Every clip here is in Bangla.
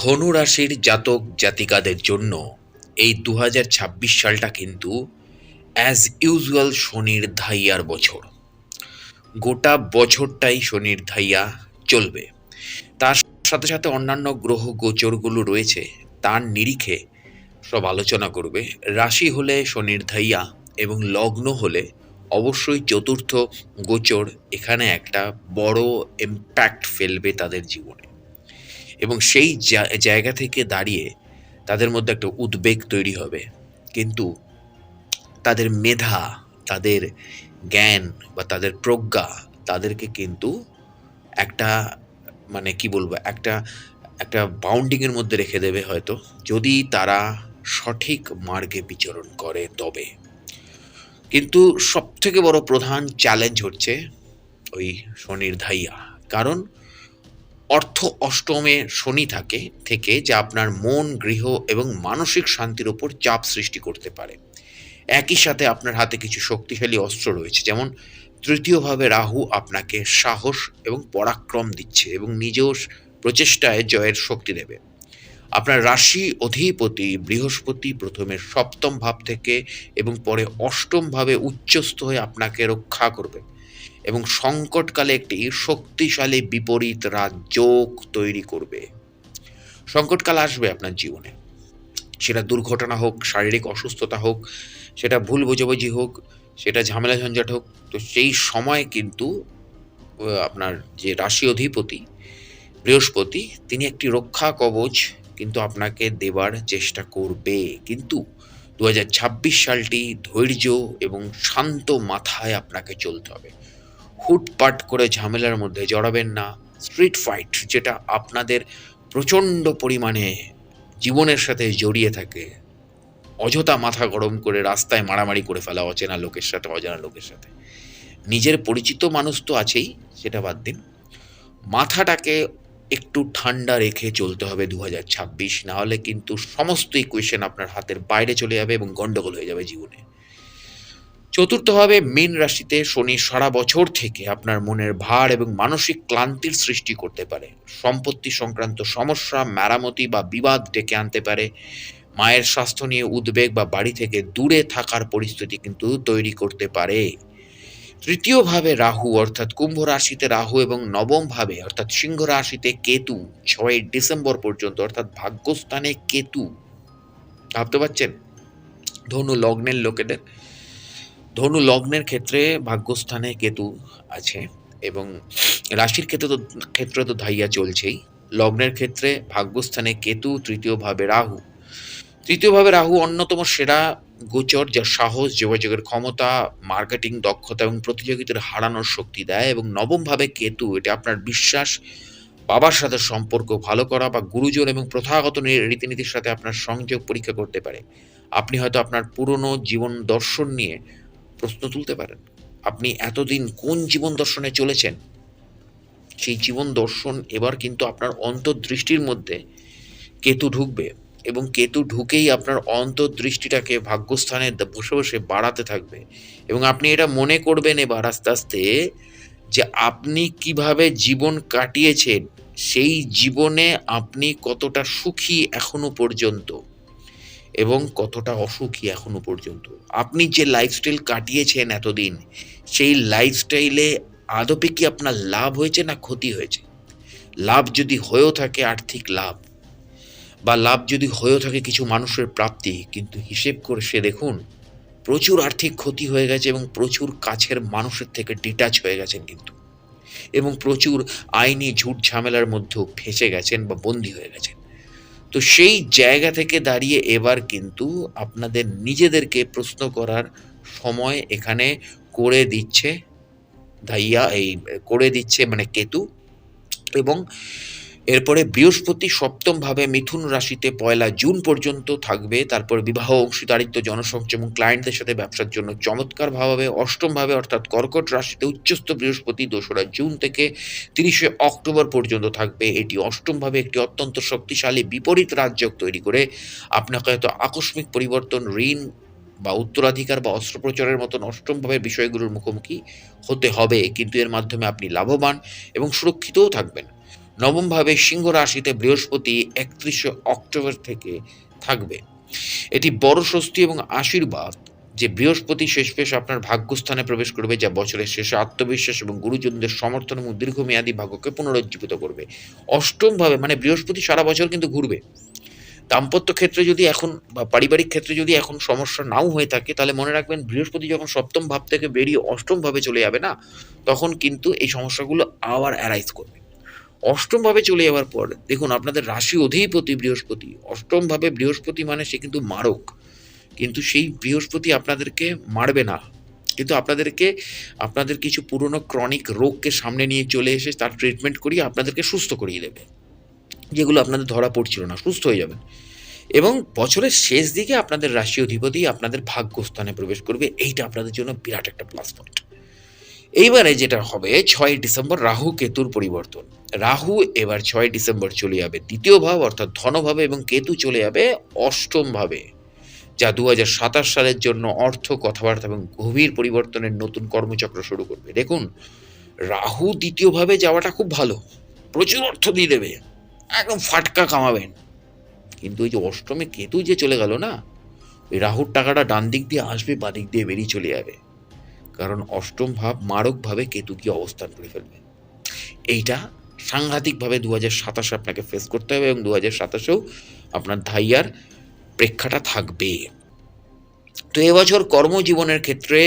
ধনু রাশির জাতক জাতিকাদের জন্য এই দু হাজার ছাব্বিশ সালটা কিন্তু অ্যাজ ইউজুয়াল শনির ধাইয়ার বছর। গোটা বছরটাই শনির ধাইয়া চলবে। তার সাথে সাথে অন্যান্য গ্রহ গোচরগুলো রয়েছে, তার নিরিখে সব আলোচনা করবে। রাশি হলে শনির ধাইয়া এবং লগ্ন হলে অবশ্যই চতুর্থ গোচর, এখানে একটা বড় ইম্প্যাক্ট ফেলবে তাদের জীবনে। এবং সেই জায়গা থেকে দাঁড়িয়ে তাদের মধ্যে একটা উদ্বেগ তৈরি হবে। কিন্তু তাদের মেধা, তাদের জ্ঞান বা তাদের প্রজ্ঞা তাদেরকে কিন্তু একটা মানে কি বলব, একটা একটা বাউন্ডিংয়ের মধ্যে রেখে দেবে হয়তো। যদি তারা সঠিক মার্গে বিচরণ করে তবে। কিন্তু সবথেকে বড় প্রধান চ্যালেঞ্জ হচ্ছে ওই স্বনির্ধাইয়া কারণ অর্থ অষ্টমে শনি থাকে থেকে যা আপনার মন, গৃহ এবং মানসিক শান্তির ওপর চাপ সৃষ্টি করতে পারে। একই সাথে আপনার হাতে কিছু শক্তিশালী অস্ত্র রয়েছে, যেমন তৃতীয়ভাবে রাহু আপনাকে সাহস এবং পরাক্রম দিচ্ছে এবং নিজেও প্রচেষ্টায় জয়ের শক্তি দেবে। আপনার রাশি অধিপতি বৃহস্পতি প্রথমে সপ্তম ভাব থেকে এবং পরে অষ্টম ভাবে উচ্চস্থ হয়ে আপনাকে রক্ষা করবে। এবং সংকটকালে একটি শক্তিশালী বিপরীত রাজযোগ তৈরি করবে। সংকটকাল আসবে আপনার জীবনে। সেটা দুর্ঘটনা হোক, শারীরিক অসুস্থতা হোক, সেটা ভুল বোঝাবুঝি হোক, সেটা ঝামেলা ঝঞ্ঝাট হোক, তো সেই সময় কিন্তু আপনার যে রাশি অধিপতি, বৃহস্পতি, তিনি একটি রক্ষা কবচ কিন্তু আপনাকে দেবার চেষ্টা করবে। কিন্তু দু হাজার ছাব্বিশ সালটি ধৈর্য এবং শান্ত মাথায় আপনাকে চলতে হবে। হুটপাট করে ঝামেলার মধ্যে জড়াবেন না। স্ট্রিট ফাইট যেটা আপনাদের প্রচণ্ড পরিমাণে জীবনের সাথে জড়িয়ে থাকে। অযথা মাথা গরম করে রাস্তায় মারামারি করে ফেলা অচেনা লোকের সাথে, অজানা লোকের সাথে। নিজের পরিচিত মানুষ তো আছেই, সেটা বাদ দিন। মাথাটাকে একটু ঠান্ডা রেখে চলতে হবে দু হাজার ছাব্বিশ, নাহলে কিন্তু সমস্ত ইকুয়েশন আপনার হাতের বাইরে চলে যাবে এবং গন্ডগোল হয়ে যাবে জীবনে। চতুর্থভাবে মীন রাশিতে শনি সারা বছর থেকে আপনার মনের ভার এবং মানসিক ক্লান্তির সৃষ্টি করতে পারে। সম্পত্তি সংক্রান্ত সমস্যা, মেরামতি বা বিবাদ ডেকে আনতে পারে। মায়ের স্বাস্থ্য নিয়ে উদ্বেগ বা বাড়ি থেকে দূরে থাকার পরিস্থিতি কিন্তু তৈরি করতে পারে। তৃতীয়ভাবে রাহু, অর্থাৎ কুম্ভ রাশিতে রাহু এবং নবম ভাবে অর্থাৎ সিংহ রাশিতে কেতু, ছয় ডিসেম্বর পর্যন্ত, অর্থাৎ ভাগ্যস্থানে কেতু। ভাবতে পারছেন? ধনু লগ্নের লোকেদের ধনু লগ্নের ক্ষেত্রে ভাগ্যস্থানে কেতু আছে এবং রাশির ক্ষেত্রে তো ক্ষেত্রে তো ধাইয়া চলছেই। লগ্নের ক্ষেত্রে ভাগ্যস্থানে কেতু তৃতীয়ভাবে রাহু। তৃতীয়ভাবে রাহু অন্যতম সেরা গোচর যা সাহস, যোগাযোগের ক্ষমতা, মার্কেটিং দক্ষতা এবং প্রতিযোগিতার হারানোর শক্তি দেয় এবং নবমভাবে কেতু, এটা আপনার বিশ্বাস, বাবার সাথে সম্পর্ক ভালো করা বা গুরুজন এবং প্রথাগত রীতিনীতির সাথে আপনার সংযোগ পরীক্ষা করতে পারে। আপনি হয়তো আপনার পুরনো জীবন দর্শন নিয়ে প্রশ্ন তুলতে পারেন। আপনি এতদিন কোন জীবন দর্শনে চলেছেন? সেই জীবন দর্শন এবার কিন্তু আপনার অন্তর্দৃষ্টির মধ্যে কেতু ঢুকবে এবং কেতু ঢুকেই আপনার অন্তর্দৃষ্টিটাকে ভাগ্যস্থানে বসে বসে বাড়াতে থাকবে। এবং আপনি এটা মনে করবেন এবার আস্তে আস্তে যে আপনি কীভাবে জীবন কাটিয়েছেন, সেই জীবনে আপনি কতটা সুখী এখনও পর্যন্ত। এবং কতটা অসুখী এখনও পর্যন্ত। আপনি যে লাইফস্টাইল কাটিয়েছেন এতদিন, সেই লাইফস্টাইলে আদপে কি আপনার লাভ হয়েছে না ক্ষতি হয়েছে? লাভ যদি হয়েও থাকে, আর্থিক লাভ, বা লাভ যদি হয়েও থাকে কিছু মানুষের প্রাপ্তি, কিন্তু হিসেব করে সে দেখুন, প্রচুর আর্থিক ক্ষতি হয়ে গেছে এবং প্রচুর কাছের মানুষের থেকে ডিটাচ হয়ে গেছেন কিন্তু, এবং প্রচুর আইনি ঝুট ঝামেলার মধ্যেও ফেঁসে গেছেন বা বন্দী হয়ে গেছেন। তো সেই জায়গা থেকে দাঁড়িয়ে এবার কিন্তু আপনাদের নিজেদেরকে প্রশ্ন করার সময় এখানে করে দিচ্ছে, ধাইয়া এই, করে দিচ্ছে মানে কেতু এবং এরপরে বৃহস্পতি সপ্তম ভাবে মিথুন রাশিতে পয়লা জুন পর্যন্ত থাকবে। তারপর বিবাহ, অংশীদারিত্ব, জনসংযোগ এবং ক্লায়েন্টদের সাথে ব্যবসার জন্য চমৎকার ভাবে অষ্টম ভাবে অর্থাৎ কর্কট রাশিতে উচ্চস্থ বৃহস্পতি, দোসরা জুন থেকে তিরিশে অক্টোবর পর্যন্ত থাকবে। এটি অষ্টম ভাবে একটি অত্যন্ত শক্তিশালী বিপরীত রাজযোগ তৈরি করে। আপনাকে হয়তো আকস্মিক পরিবর্তন, ঋণ বা উত্তরাধিকার বা অস্ত্রোপচারের মতন অষ্টম ভাবের বিষয়গুলোর মুখোমুখি হতে হবে। কিন্তু এর মাধ্যমে আপনি লাভবান এবং সুরক্ষিতও থাকবেন। নবমভাবে সিংহ রাশিতে বৃহস্পতি একত্রিশে অক্টোবর থেকে থাকবে। এটি বড় স্বস্তি এবং আশীর্বাদ যে বৃহস্পতি শেষমেশ আপনার ভাগ্যস্থানে প্রবেশ করবে, যা বছরের শেষে আত্মবিশ্বাস এবং গুরুজনদের সমর্থন এবং দীর্ঘমেয়াদী ভাগ্যকে পুনরুজ্জীবিত করবে। অষ্টমভাবে মানে বৃহস্পতি সারা বছর কিন্তু ঘুরবে। দাম্পত্য ক্ষেত্রে যদি এখন বা পারিবারিক ক্ষেত্রে যদি এখন সমস্যা নাও হয়ে থাকে, তাহলে মনে রাখবেন বৃহস্পতি যখন সপ্তম ভাব থেকে বেরিয়ে অষ্টম ভাবে চলে যাবে না, তখন কিন্তু এই সমস্যাগুলো আবার অ্যারাইজ করবে। অষ্টম ভাবে চলে যাওয়ার পর, দেখুন আপনাদের রাশি অধিপতি বৃহস্পতি। অষ্টম ভাবে বৃহস্পতি মানে সে কিন্তু মারক। কিন্তু সেই বৃহস্পতি আপনাদেরকে মারবে না। কিন্তু আপনাদেরকে, আপনাদের কিছু পুরনো ক্রনিক রোগকে সামনে নিয়ে চলে এসে তার ট্রিটমেন্ট করিয়ে আপনাদেরকে সুস্থ করিয়ে দেবে। যেগুলো আপনাদের ধরা পড়ছিল না, সুস্থ হয়ে যাবেন। এবং বছরের শেষ দিকে আপনাদের রাশি অধিপতি আপনাদের ভাগ্যস্থানে প্রবেশ করবে। এইটা আপনাদের জন্য বিরাট একটা প্লাস পয়েন্ট এইবারে যেটা হবে, ছয় ডিসেম্বর রাহু কেতুর পরিবর্তন। রাহু এবার ছয় ডিসেম্বর চলে যাবে দ্বিতীয় ভাব, অর্থাৎ ধনভাবে এবং কেতু চলে যাবে অষ্টম ভাবে যা দু সালের জন্য অর্থ, কথাবার্তা এবং গভীর পরিবর্তনের নতুন কর্মচক্র শুরু করবে। দেখুন, রাহু দ্বিতীয়ভাবে যাওয়াটা খুব ভালো। প্রচুর অর্থ দিয়ে দেবে। একদম ফাটকা কামাবেন। কিন্তু ওই যে অষ্টমে কেতু যে চলে গেল না, ওই রাহুর টাকাটা ডান দিক দিয়ে আসবে বা দিক দিয়ে বেরিয়ে চলে যাবে। কারণ অষ্টম ভাব মারকভাবে কেতু গিয়ে অবস্থান করে ফেলবে। এইটা সাংঘাতিকভাবে দু হাজার সাতাশে আপনাকে ফেস করতে হবে এবং দু হাজার সাতাশেও আপনার ধাইয়ার প্রেক্ষাটা থাকবে। তো এবছর কর্মজীবনের ক্ষেত্রে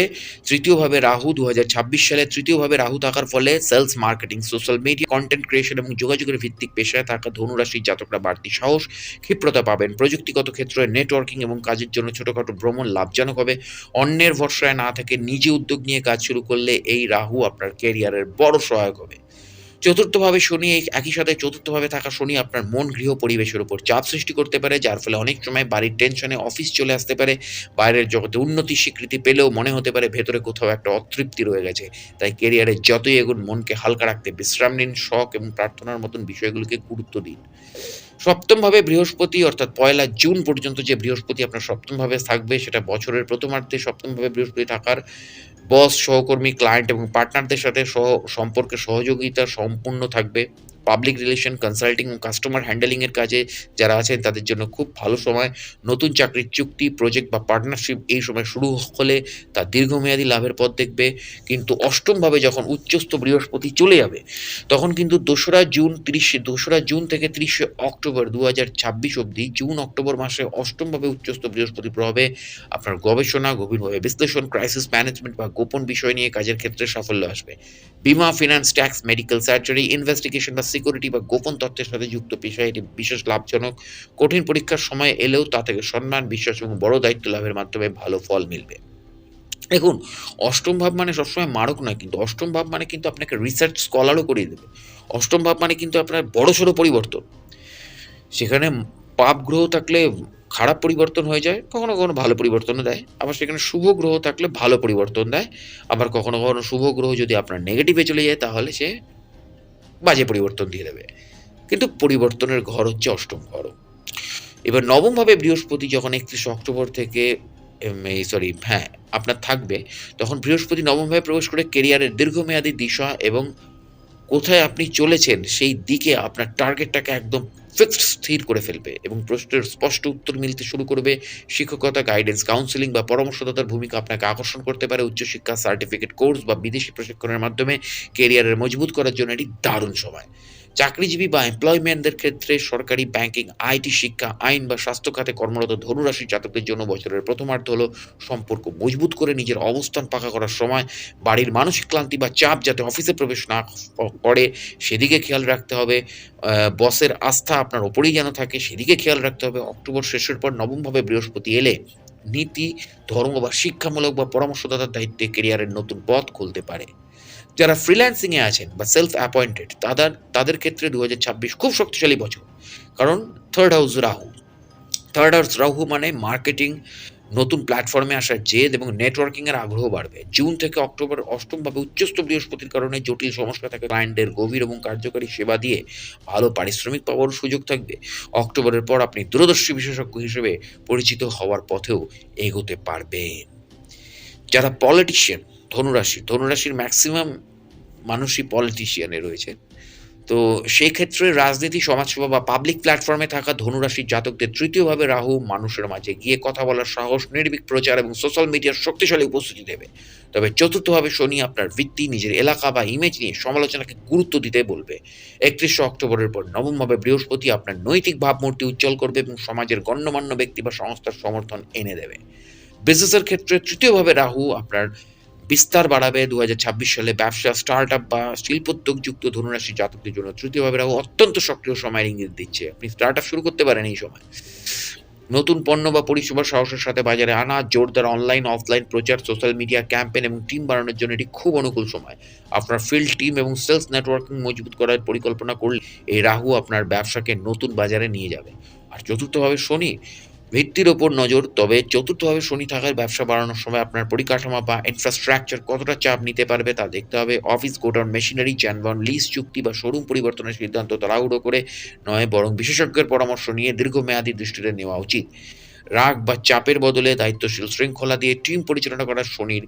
তৃতীয়ভাবে রাহু দু হাজার ছাব্বিশ সালে তৃতীয়ভাবে রাহু থাকার ফলে sales marketing, social media, content creation এবং যোগাযোগের ভিত্তিক পেশায় থাকা ধনুরাশির জাতকরা বাড়তি সাহস, ক্ষিপ্রতা পাবেন। প্রযুক্তিগত ক্ষেত্রে নেটওয়ার্কিং এবং কাজের জন্য ছোটোখাটো ভ্রমণ লাভজনক হবে। অন্যের ভরসায় না থেকে নিজে উদ্যোগ নিয়ে কাজ শুরু করলে এই রাহু আপনার কেরিয়ারের বড় সহায়ক হবে। চতুর্থভাবে শনি একই সাথে চতুর্থভাবে থাকা শনি আপনার মন, গৃহ, পরিবেশের উপর চাপ সৃষ্টি করতে পারে, যার ফলে অনেক সময় বাড়ির টেনশনে অফিস চলে আসতে পারে, বাইরের জগতে উন্নতি স্বীকৃতি পেলেও মনে হতে পারে ভেতরে কোথাও একটা অতৃপ্তি রয়ে গেছে। তাই কেরিয়ারে যতই এগুন, মনকে হালকা রাখতে, বিশ্রাম নিন, শখ এবং প্রার্থনার মতন বিষয়গুলোকে গুরুত্ব দিন। সপ্তমভাবে বৃহস্পতি, অর্থাৎ পয়লা জুন পর্যন্ত যে বৃহস্পতি আপনার সপ্তমভাবে থাকবে, সেটা বছরের প্রথমার্ধে সপ্তমভাবে বৃহস্পতি থাকার বস সহকর্মী ক্লায়েন্ট এবং পার্টনারদের সাথে সহ সম্পর্কে সহযোগিতা সম্পূর্ণ থাকবে। পাবলিক রিলেশন কনসাল্টিং কাস্টমার হ্যান্ডেলিংয়ের কাজে যারা আছেন, তাদের জন্য খুব ভালো সময়। নতুন চাকরির চুক্তি প্রজেক্ট বা পার্টনারশিপ এই সময় শুরু হলে তা দীর্ঘমেয়াদী লাভের পথ দেখবে। কিন্তু অষ্টমভাবে যখন উচ্চস্থ বৃহস্পতি চলে যাবে, তখন কিন্তু দোসরা জুন তিরিশে, দোসরা জুন থেকে তিরিশে অক্টোবর দু হাজার ছাব্বিশ অবধি জুন, অক্টোবর মাসে অষ্টমভাবে উচ্চস্থ বৃহস্পতি প্রভাবে আপনার গবেষণা, গভীরভাবে বিশ্লেষণ ক্রাইসিস ম্যানেজমেন্ট বা গোপন বিষয় নিয়ে কাজের ক্ষেত্রে সাফল্য আসবে। বিমা finance tax medical surgery investigation বা সিকিউরিটি বা গোপন তথ্যের সাথে যুক্ত পেশায় এটি বিশেষ লাভজনক। কঠিন পরীক্ষার সময় এলেও তা থেকে সম্মান, বিশ্বাস এবং বড় দায়িত্ব লাভের মাধ্যমে ভালো ফল মিলবে। দেখুন, অষ্টম ভাব মানে সবসময় মারক নয়, কিন্তু অষ্টম ভাব মানে কিন্তু আপনাকে রিসার্চ স্কলারও করিয়ে দেবে। অষ্টম ভাব মানে কিন্তু আপনার বড়সড় পরিবর্তন। সেখানে পাপ গ্রহ থাকলে খারাপ পরিবর্তন হয়ে যায়, কখনো কখনো ভালো পরিবর্তনও দেয়। আবার সেখানে শুভ গ্রহ থাকলে ভালো পরিবর্তন দেয়। আবার কখনো কখনো শুভ গ্রহ যদি আপনার নেগেটিভে চলে যায়, তাহলে সে বাজে পরিবর্তন দিয়ে দেবে। কিন্তু পরিবর্তনের ঘর হচ্ছে অষ্টম ঘর। এবার নবমভাবে বৃহস্পতি যখন একত্রিশ অক্টোবর থেকে সরি হ্যাঁ আপনার থাকবে, তখন বৃহস্পতি নবমভাবে প্রবেশ করে কেরিয়ারের দীর্ঘমেয়াদী দিশা এবং কোথায় আপনি চলেছেন, সেই দিকে আপনার টার্গেটটাকে একদম ফিক্সড স্থির করে ফেলবে এবং প্রশ্নের স্পষ্ট উত্তর মিলতে শুরু করবে। শিক্ষকতা গাইডেন্স কাউন্সিলিং বা পরামর্শদাতার ভূমিকা আপনাকে আকর্ষণ করতে পারে। উচ্চশিক্ষা সার্টিফিকেট কোর্স বা বিদেশি প্রশিক্ষণের মাধ্যমে কেরিয়ারের মজবুত করার জন্য এটি দারুণ সময়। চাকরিজীবী বা এমপ্লয়মেন্টদের ক্ষেত্রে সরকারি ব্যাংকিং আইটি শিক্ষা, আইন বা স্বাস্থ্য খাতে কর্মরত ধনুরাশি জাতকদের জন্য বছরের প্রথমার্ধ হলো সম্পর্ক মজবুত করে নিজের অবস্থান পাকা করার সময়। বাড়ির মানসিক ক্লান্তি বা চাপ যাতে অফিসে প্রবেশ না করে, সেদিকে খেয়াল রাখতে হবে। বসের আস্থা আপনার ওপরেই যেন থাকে, সেদিকে খেয়াল রাখতে হবে। অক্টোবর শেষের পর নবমভাবে বৃহস্পতি এলে নীতি, ধর্ম বা শিক্ষামূলক বা পরামর্শদাতার দায়িত্বে কেরিয়ারের নতুন পথ খুলতে পারে। যারা ফ্রিল্যান্সিংয়ে আছেন বা সেলফ অ্যাপয়েন্টেড তাদের তাদের ক্ষেত্রে দু হাজার ছাব্বিশ খুব শক্তিশালী বছর। কারণ third house Rahu. Third house Rahu মানে মার্কেটিং নতুন প্ল্যাটফর্মে আসার জেদ এবং নেটওয়ার্কিংয়ের আগ্রহ বাড়বে। জুন থেকে অক্টোবর অষ্টমভাবে উচ্চস্থ বৃহস্পতির কারণে জটিল সমস্যা থাকে। ক্লায়েন্টের গভীর এবং কার্যকারী সেবা দিয়ে ভালো পারিশ্রমিক পাওয়ার সুযোগ থাকবে। অক্টোবরের পর আপনি দূরদর্শী বিশেষজ্ঞ হিসেবে পরিচিত হওয়ার পথেও এগোতে পারবেন। যারা পলিটিশিয়ান ধনুরাশি, ধনুরাশির ম্যাক্সিমাম মানুষই পলিটিশিয়ানে রয়েছে। তো সেই ক্ষেত্রে রাজনীতি, সমাজসেবা বা পাবলিক প্ল্যাটফর্মে থাকা ধনুরাশির জাতকদের তৃতীয়ভাবে রাহু মানুষের মাঝে গিয়ে কথা বলার সাহস, নির্ভীক প্রচার এবং সোশ্যাল মিডিয়ার শক্তিশালী উপস্থিতি দেবে। তবে চতুর্থভাবে শনি আপনার ভিত্তি, নিজের এলাকা বা ইমেজ নিয়ে সমালোচনাকে গুরুত্ব দিতে বলবে। একত্রিশে অক্টোবরের পর নবমভাবে বৃহস্পতি আপনার নৈতিক ভাবমূর্তি উজ্জ্বল করবে এবং সমাজের গণ্যমান্য ব্যক্তি বা সংস্থার সমর্থন এনে দেবে। বিজনেসের ক্ষেত্রে তৃতীয়ভাবে রাহু আপনার বিস্তার বাড়াবে। দু হাজার ছাব্বিশ সালে ব্যবসা স্টার্ট আপ বা শিল্পোদ্যোগযুক্ত ধনুরাশি জাতকদের জন্য তৃতীয়ভাবে অত্যন্ত সক্রিয় সময়ের ইঙ্গিত দিচ্ছে। আপনি স্টার্ট আপ শুরু করতে পারেন এই সময়। নতুন পণ্য বা পরিষেবা সাহসের সাথে বাজারে আনা, জোরদার অনলাইন অফলাইন প্রচার সোশ্যাল মিডিয়া ক্যাম্পেন এবং টিম বাড়ানোর জন্য এটি খুব অনুকূল সময়। আপনার ফিল্ড টিম এবং সেলস নেটওয়ার্কিং মজবুত করার পরিকল্পনা করলে এই রাহু আপনার ব্যবসাকে নতুন বাজারে নিয়ে যাবে। আর চতুর্থভাবে শনি ভিত্তির ওপর নজর, তবে চতুর্থভাবে শনি থাকার ব্যবসা বাড়ানোর সময় আপনার পরিকাঠামো বা ইনফ্রাস্ট্রাকচার কতটা চাপ নিতে পারবে তা দেখতে হবে। অফিস গোডাউন মেশিনারি যানবাহন লিজ চুক্তি বা শোরুম পরিবর্তনের সিদ্ধান্ত তাড়াহুড়ো করে নয়, বরং বিশেষজ্ঞের পরামর্শ নিয়ে দীর্ঘমেয়াদী দৃষ্টিতে নেওয়া উচিত। রাগ বা চাপের বদলে দায়িত্বশীল শৃঙ্খলা দিয়ে টিম পরিচালনা করার শনির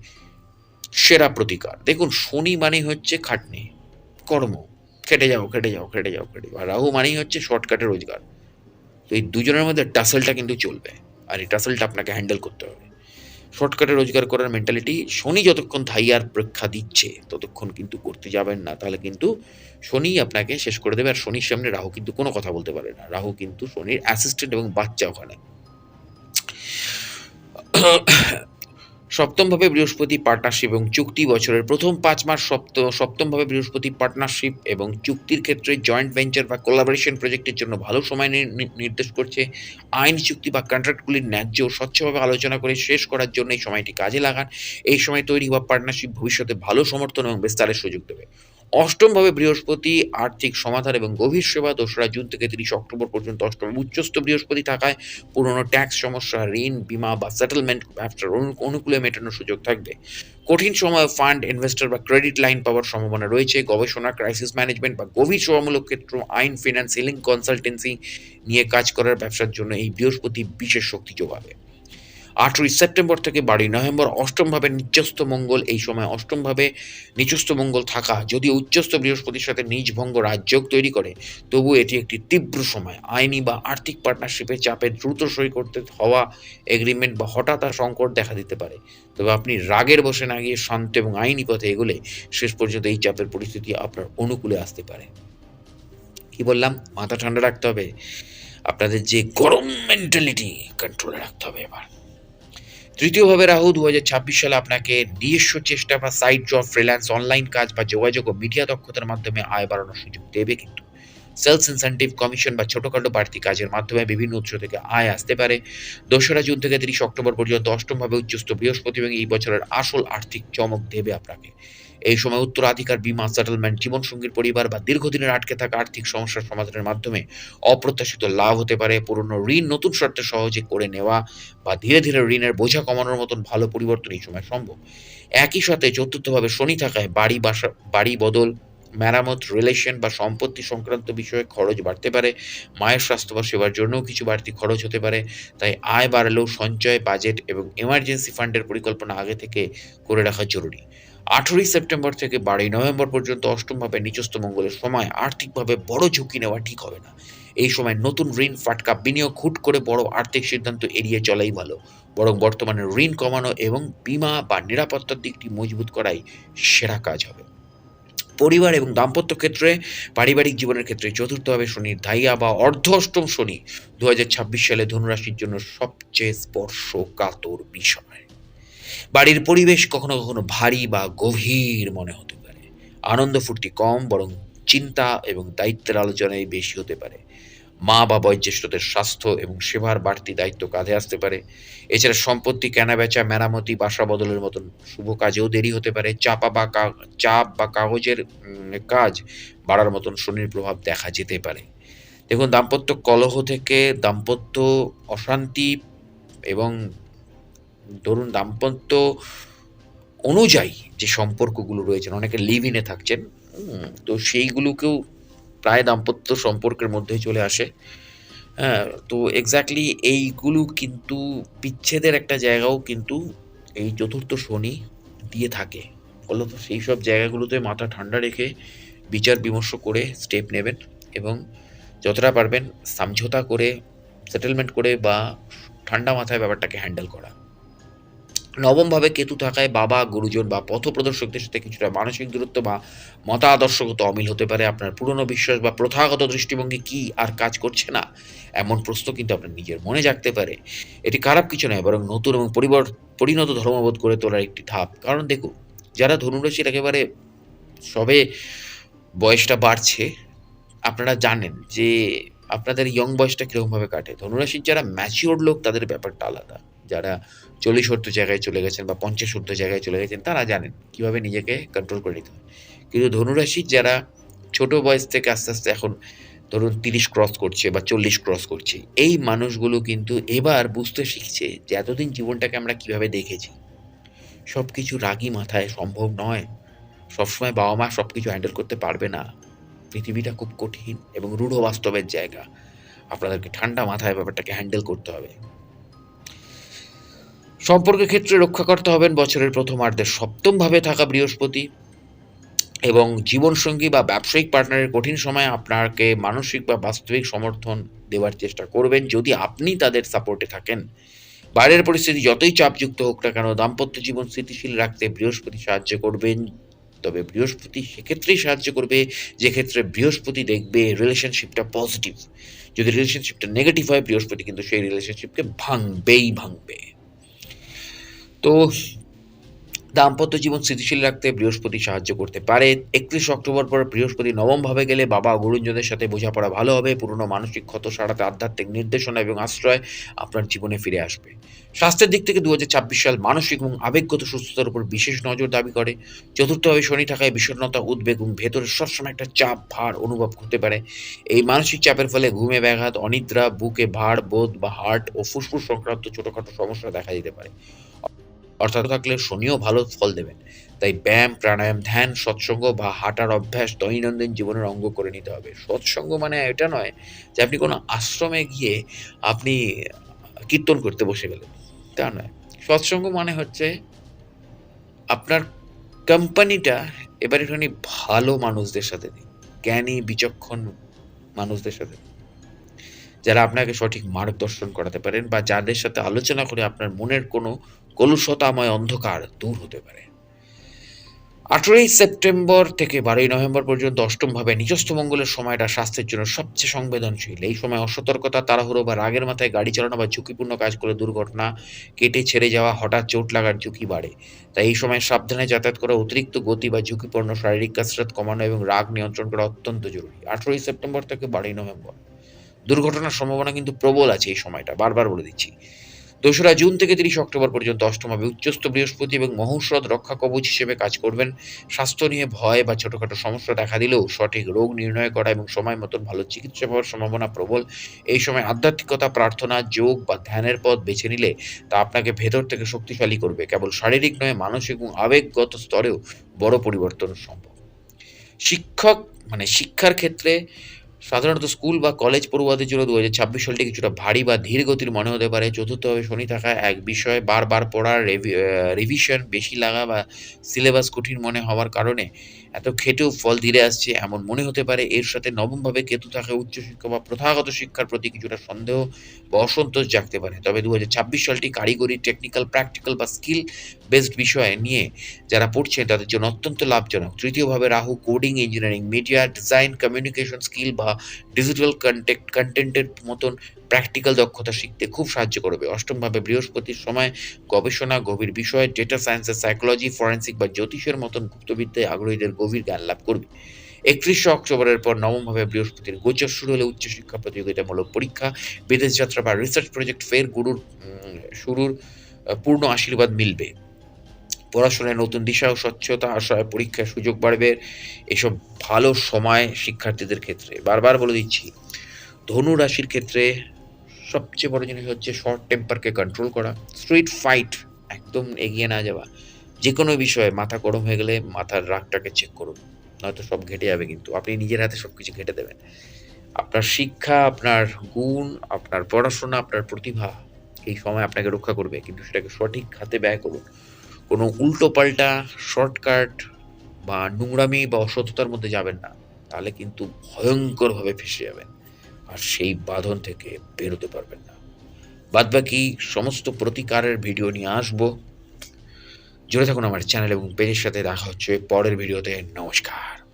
সেরা প্রতিকার। দেখুন, শনি মানে হচ্ছে খাটনি, কর্ম। খেটে যাও খেটে যাও খেটে যাও খেটে যাও। রাহু মানেই হচ্ছে শর্টকাটে রোজগার। তো এই দুজনের মধ্যে টাসেলটা কিন্তু চলবে। আর এই টাসেলটা আপনাকে হ্যান্ডেল করতে হবে। শর্টকাটে রোজগার করার মেন্টালিটি শনি যতক্ষণ থাইয়ার প্রেক্ষা দিচ্ছে, ততক্ষণ কিন্তু করতে যাবেন না। তাহলে কিন্তু শনি আপনাকে শেষ করে দেবে। আর শনির সামনে রাহু কিন্তু কোনো কথা বলতে পারে না। রাহু কিন্তু শনির অ্যাসিস্ট্যান্ট এবং বাচ্চা ওখানে। সপ্তমভাবে বৃহস্পতি পার্টনারশিপ এবং চুক্তি বছরের প্রথম পাঁচ মাস সপ্ত, সপ্তমভাবে বৃহস্পতি পার্টনারশিপ এবং চুক্তির ক্ষেত্রে জয়েন্ট ভেঞ্চার বা কোলাবোরেশন প্রজেক্টের জন্য ভালো সময় নির্দেশ করছে। আইন, চুক্তি বা কন্ট্রাক্টগুলির ন্যায্য স্বচ্ছভাবে আলোচনা করে শেষ করার জন্য এই সময়টি কাজে লাগান। এই সময় তৈরি হওয়া পার্টনারশিপ ভবিষ্যতে ভালো সমর্থন এবং বিস্তারের সুযোগ দেবে। অষ্টমভাবে বৃহস্পতি আর্থিক সমাধান এবং গভীর সেবা দোসরা জুন থেকে তিরিশ অক্টোবর পর্যন্ত অষ্টম উচ্চস্থ বৃহস্পতি থাকায় পুরনো ট্যাক্স সমস্যা, ঋণ, বিমা বা সেটেলমেন্ট ব্যবসার অনুকূলে মেটানোর সুযোগ থাকবে। কঠিন সময়ে ফান্ড ইনভেস্টর বা ক্রেডিট লাইন পাওয়ার সম্ভাবনা রয়েছে। গবেষণা ক্রাইসিস ম্যানেজমেন্ট বা গভীর সেবামূলক ক্ষেত্র, আইন ফিনান্স কনসালটেন্সি নিয়ে কাজ করার ব্যবসার জন্য এই বৃহস্পতি বিশেষ শক্তি যোগাবে। আঠেরোই সেপ্টেম্বর থেকে বারোই নভেম্বর অষ্টমভাবে নিচস্থ মঙ্গল, এই সময় অষ্টমভাবে নিচস্থ মঙ্গল থাকা যদি উচ্চস্থ বৃহস্পতির সাথে নিজ ভঙ্গ রাজযোগ তৈরি করে, তবু এটি একটি তীব্র সময়। আইনি বা আর্থিক পার্টনারশিপে চাপে দ্রুত সই করতে হওয়া এগ্রিমেন্ট বা হঠাৎ আর সংকট দেখা দিতে পারে। তবে আপনি রাগের বসে না গিয়ে শান্ত এবং আইনি পথে এগোলে শেষ পর্যন্ত এই চাপের পরিস্থিতি আপনার অনুকূলে আসতে পারে। কি বললাম? মাথা ঠান্ডা রাখতে হবে। আপনাদের যে গরম মেন্টালিটি কন্ট্রোলে রাখতে হবে এবার। তৃতীয়ভাবে রাহু দু সালে আপনাকে নিজস্ব চেষ্টা বা সাইড জব ফ্রিল্যান্স অনলাইন কাজ বা যোগাযোগ ও মিডিয়া দক্ষতার মাধ্যমে আয় বাড়ানোর সুযোগ দেবে কিন্তু। সেলস ইনসেন্টিভ কমিশন বা ছোটোখাটো বাড়তি কাজের মাধ্যমে বিভিন্ন উৎস থেকে আয় আসতে পারে। দোসরা জুন থেকে তিরিশ অক্টোবর পর্যন্ত অষ্টমভাবে উচ্চস্থ বৃহস্পতি এবং এই বছরের আসল আর্থিক চমক দেবে আপনাকে। এই সময় উত্তরাধিকার বিমা সেটেলমেন্ট জীবনসঙ্গীর পরিবার বা দীর্ঘদিনের আটকে থাকা আর্থিক সমস্যার সমাধানের মাধ্যমে অপ্রত্যাশিত লাভ হতে পারে। পুরনো ঋণ নতুন শর্তে সহজে করে নেওয়া বা ধীরে ধীরে ঋণের বোঝা কমানোর মতন ভালো পরিবর্তন এই সময় সম্ভব। একই সাথে চতুর্থভাবে শনি থাকায় বাড়ি বাসা, বাড়ি বদল, মেরামত রিলেশন বা সম্পত্তি সংক্রান্ত বিষয়ে খরচ বাড়তে পারে। মায়ের স্বাস্থ্য বা সেবার জন্যও কিছু বাড়তি খরচ হতে পারে। তাই আয় বাড়লেও সঞ্চয়, বাজেট এবং এমার্জেন্সি ফান্ডের পরিকল্পনা আগে থেকে করে রাখা জরুরি। আঠেরোই সেপ্টেম্বর থেকে বারোই নভেম্বর পর্যন্ত অষ্টমভাবে নিচস্থ মঙ্গলের সময় আর্থিকভাবে বড় ঝুঁকি নেওয়া ঠিক হবে না। এই সময় নতুন ঋণ, ফাটকা বিনিয়োগ হুট করে বড় আর্থিক সিদ্ধান্ত এড়িয়ে চলাই ভালো। বরং বর্তমানে ঋণ কমানো এবং বিমা বা নিরাপত্তার দিকটি মজবুত করাই সেরা কাজ হবে। পরিবার এবং দাম্পত্য ক্ষেত্রে, পারিবারিক জীবনের ক্ষেত্রে চতুর্থভাবে শনির ধাইয়া বা অর্ধ অষ্টম শনি দু হাজার ছাব্বিশ সালে ধনুরাশির জন্য সবচেয়ে স্পর্শকাতর বিষয়। বাড়ির পরিবেশ কখনো কখনো ভারী বা গভীর মনে হতে পারে। আনন্দ ফুর্তি কম, বরং চিন্তা এবং দায়িত্বের আলোচনায় বেশি হতে পারে। মা বা বয়োজ্যেষ্ঠদের স্বাস্থ্য এবং সেবার বাড়তি দায়িত্ব কাঁধে আসতে পারে। এছাড়া সম্পত্তি কেনাবেচা, মেরামতি, বাসা বদলের মতন শুভ কাজেও দেরি হতে পারে। চাপা বা চাপ বা কাগজের কাজ বাড়ার মতন শনির প্রভাব দেখা যেতে পারে। দেখুন, দাম্পত্য কলহ থেকে দাম্পত্য অশান্তি এবং ধরুন দাম্পত্য অনুযায়ী যে সম্পর্কগুলো রয়েছেন, অনেকে লিভ ইনে থাকছেন তো সেইগুলোকেও প্রায় দাম্পত্য সম্পর্কের মধ্যে চলে আসে। হ্যাঁ তো এক্স্যাক্টলি এইগুলো কিন্তু বিচ্ছেদের একটা জায়গাও কিন্তু এই চতুর্থ শনি দিয়ে থাকে। ফলত সেই সব জায়গাগুলোতে মাথা ঠান্ডা রেখে বিচার বিমর্শ করে স্টেপ নেবেন এবং যতটা পারবেন, সমঝোতা করে সেটেলমেন্ট করে বা ঠান্ডা মাথায় ব্যাপারটাকে হ্যান্ডেল করা। নবমভাবে কেতু থাকায় বাবা, গুরুজন বা পথপ্রদর্শকদের সাথে কিছুটা মানসিক দূরত্ব বা মতাদর্শগত অমিল হতে পারে। আপনার পুরনো বিশ্বাস বা প্রথাগত দৃষ্টিভঙ্গি কি আর কাজ করছে না? এমন প্রশ্ন কিন্তু আপনার নিজের মনে জাগতে পারে। এটি খারাপ কিছু নয়, বরং নতুন এবং পরিণত ধর্মবোধ করে তোলার একটি ধাপ। কারণ দেখুন, যারা ধনুরাশির একেবারে সবে বয়সটা বাড়ছে, আপনারা জানেন যে আপনাদের ইয়ং বয়সটা কীরকমভাবে কাটে। ধনুরাশির যারা ম্যাচিওর লোক, তাদের ব্যাপারটা আলাদা। যারা চল্লিশ ঊর্ধ্ব জায়গায় চলে গেছেন বা পঞ্চাশ ঊর্ধ্ব জায়গায় চলে গেছেন, তারা জানেন কীভাবে নিজেকে কন্ট্রোল করে নিতে হয়। কিন্তু ধনুরাশির যারা ছোট বয়স থেকে আস্তে আস্তে এখন ধরুন তিরিশ ক্রস করছে বা চল্লিশ ক্রস করছে, এই মানুষগুলো কিন্তু এবার বুঝতে শিখছে যে এতদিন জীবনটাকে আমরা কীভাবে দেখেছি। সব কিছু রাগি মাথায় সম্ভব নয়। সবসময় বাবা মা সব কিছু হ্যান্ডেল করতে পারবে না। পৃথিবীটা খুব কঠিন এবং রূঢ় বাস্তবের জায়গা। আপনাদেরকে ঠান্ডা মাথায় ব্যাপারটাকে হ্যান্ডেল করতে হবে। সম্পর্কের ক্ষেত্রে রক্ষাকর্তা হবেন বছরের প্রথমার্ধে সপ্তমভাবে থাকা বৃহস্পতি এবং জীবনসঙ্গী বা ব্যবসায়িক পার্টনারের কঠিন সময়ে আপনাকে মানসিক বা বাস্তবিক সমর্থন দেওয়ার চেষ্টা করবেন। যদি আপনি তাদের সাপোর্টে থাকেন, বাইরের পরিস্থিতি যতই চাপযুক্ত হোক না কেন, দাম্পত্য জীবন স্থিতিশীল রাখতে বৃহস্পতি সাহায্য করবেন। তবে বৃহস্পতি সেক্ষেত্রেই সাহায্য করবে, যে ক্ষেত্রে বৃহস্পতি দেখবে রিলেশনশিপটা পজিটিভ যদি রিলেশনশিপটা নেগেটিভ হয়, বৃহস্পতি কিন্তু সেই রিলেশনশিপকে ভাঙবেই ভাঙবে। তো দাম্পত্য জীবন স্থিতিশীল রাখতে বৃহস্পতি সাহায্য করতে পারে। একত্রিশ অক্টোবর পর বৃহস্পতি নবমভাবে গেলে বাবা গুরুজনদের সাথে বোঝাপড়া ভালো হবে, পুরনো মানসিক ক্ষত সারাতে আধ্যাত্মিক নির্দেশনা এবং আশ্রয় আপনার জীবনে ফিরে আসবে। স্বাস্থ্যের দিক থেকে দু হাজার ছাব্বিশ সাল মানসিক এবং আবেগগত সুস্থতার উপর বিশেষ নজর দাবি করে। চতুর্থভাবে শনি থাকায় বিষণ্ণতা, উদ্বেগ এবং ভেতরে সবসময় একটা চাপ, ভার অনুভব করতে পারে। এই মানসিক চাপের ফলে ঘুমে ব্যাঘাত, অনিদ্রা, বুকে ভার, বোধ বা হার্ট ও ফুসফুস সংক্রান্ত ছোটোখাটো সমস্যা দেখা দিতে পারে। অর্থাৎ থাকলে শনিও ভালো ফল দেবেন। তাই ব্যায়াম, প্রাণায়াম, ধ্যান, সৎসঙ্গ বা হাঁটার অভ্যাস দৈনন্দিন জীবনের অঙ্গ করে নিতে হবে। সৎসঙ্গ মানে এটা নয় যে আপনি কোনো আশ্রমে গিয়ে আপনি কীর্তন করতে বসে গেলেন। তা নয়। সৎসঙ্গ মানে হচ্ছে আপনার কোম্পানিটা এবার একটুখানি ভালো মানুষদের সাথে দিন জ্ঞানী, বিচক্ষণ মানুষদের সাথে যারা আপনাকে সঠিক মার্গদর্শন করাতে পারেন বা যাদের সাথে আলোচনা করে আপনার মনের কোনো কলুষতাময় অন্ধকার দূর হতে পারে। আঠেরোই সেপ্টেম্বর থেকে বারোই নভেম্বর পর্যন্ত অষ্টমভাবে নিজস্ব মঙ্গলের সময়টা স্বাস্থ্যের জন্য সবচেয়ে সংবেদনশীল। এই সময় অসতর্কতা, তাড়াহুড়ো বা রাগের মাথায় গাড়ি চালানো বা ঝুঁকিপূর্ণ কাজ করে দুর্ঘটনা কেটে ছেড়ে যাওয়া হঠাৎ চোট লাগার ঝুঁকি বাড়ে। তাই এই সময় সাবধানে যাতায়াত করা, অতিরিক্ত গতি বা ঝুঁকিপূর্ণ শারীরিক কাসরত কমানো এবং রাগ নিয়ন্ত্রণ করা অত্যন্ত জরুরি। আঠেরোই সেপ্টেম্বর থেকে বারোই নভেম্বর। দুর্ঘটনার সম্ভাবনা কিন্তু প্রবল আছে এই সময়টা। বারবার বলে দিচ্ছি। দোসরা জুন থেকে তিরিশ অক্টোবর পর্যন্ত অষ্টমভাবে উচ্চস্থ বৃহস্পতি এবং মহৌষধ রক্ষা কবচ হিসেবে কাজ করবেন। স্বাস্থ্য নিয়ে ভয় বা ছোটোখাটো সমস্যা দেখা দিলেও সঠিক রোগ নির্ণয় করা এবং সময় মতন ভালো চিকিৎসা পাওয়ার সম্ভাবনা প্রবল। এই সময় আধ্যাত্মিকতা, প্রার্থনা, যোগ বা ধ্যানের পথ বেছে নিলে তা আপনাকে ভেতর থেকে শক্তিশালী করবে। কেবল শারীরিক নয়, মানসিক এবং আবেগগত স্তরেও বড় পরিবর্তন সম্ভব। শিক্ষক মানে শিক্ষার ক্ষেত্রে সাধারণত স্কুল বা কলেজ পড়ুয়াদের জন্য দু হাজার ছাব্বিশ সালটি কিছুটা ভারী বা ধীর গতির মনে হতে পারে। চতুর্থভাবে শনি থাকা এক বিষয়, বারবার পড়ার রিভিশন বেশি লাগা বা সিলেবাস কঠিন মনে হওয়ার কারণে এত খেটেও ফল ধীরে আসছে এমন মনে হতে পারে। এর সাথে নবমভাবে কেতু থাকা উচ্চশিক্ষা বা প্রথাগত শিক্ষার প্রতি কিছুটা সন্দেহ বা অসন্তোষ জাগতে পারে। তবে দু হাজার ছাব্বিশ সালটি কারিগরি টেকনিক্যাল প্র্যাকটিক্যাল বা স্কিল বেসড বিষয়ে নিয়ে যারা পড়ছেন তাদের জন্য অত্যন্ত লাভজনক। তৃতীয়ভাবে Rahu coding engineering media design communication skill বা ডিজিটাল কন্টেক্ট কন্টেন্টের মতন প্র্যাকটিক্যাল দক্ষতা শিখতে খুব সাহায্য করবে। অষ্টমভাবে বৃহস্পতির সময় গবেষণা, গভীর বিষয় ডেটা সায়েন্সের সাইকোলজি ফরেন্সিক বা জ্যোতিষের মতন গুপ্তবিদ্যায় আগ্রহীদের গভীর জ্ঞান লাভ করবে। একত্রিশে অক্টোবরের পর নবমভাবে বৃহস্পতির গোচর শুরু হলে উচ্চশিক্ষা প্রতিযোগিতামূলক পরীক্ষা, বিদেশ যাত্রা বা রিসার্চ প্রজেক্ট ফের গুরুর শুরুর পূর্ণ আশীর্বাদ মিলবে। পড়াশোনায় নতুন দিশা ও স্বচ্ছতা আশায় পরীক্ষার সুযোগ বাড়বে, এসব ভালো সময় শিক্ষার্থীদের ক্ষেত্রে। বারবার বলে দিচ্ছি, ধনু রাশির ক্ষেত্রে সবচেয়ে বড় জিনিস হচ্ছে শর্ট টেম্পারকে কন্ট্রোল করা স্ট্রিট ফাইট একদম এগিয়ে না যাওয়া। যে কোনো বিষয়ে মাথা গরম হয়ে গেলে মাথার রাগটাকে চেক করুন, নয়তো সব ঘেটে যাবে কিন্তু। আপনি নিজের হাতে সব কিছু ঘেটে দেবেন। আপনার শিক্ষা, আপনার গুণ, আপনার পড়াশোনা, আপনার প্রতিভা এই সময় আপনাকে রক্ষা করবে, কিন্তু সেটাকে সঠিক খাতে ব্যয় করুন। কোনো উল্টো পাল্টা শর্টকাট বা নোংরামি বা অসততার মধ্যে যাবেন না। তাহলে কিন্তু ভয়ঙ্করভাবে ফেসে যাবেন আর সেই বাঁধন থেকে বেরোতে পারবেন না। বাদবাকি সমস্ত প্রতিকারের ভিডিও নিয়ে আসব। জুড়ে থাকুন আমার চ্যানেল এবং পেজের সাথে দেখা হচ্ছে পরের ভিডিওতে। নমস্কার।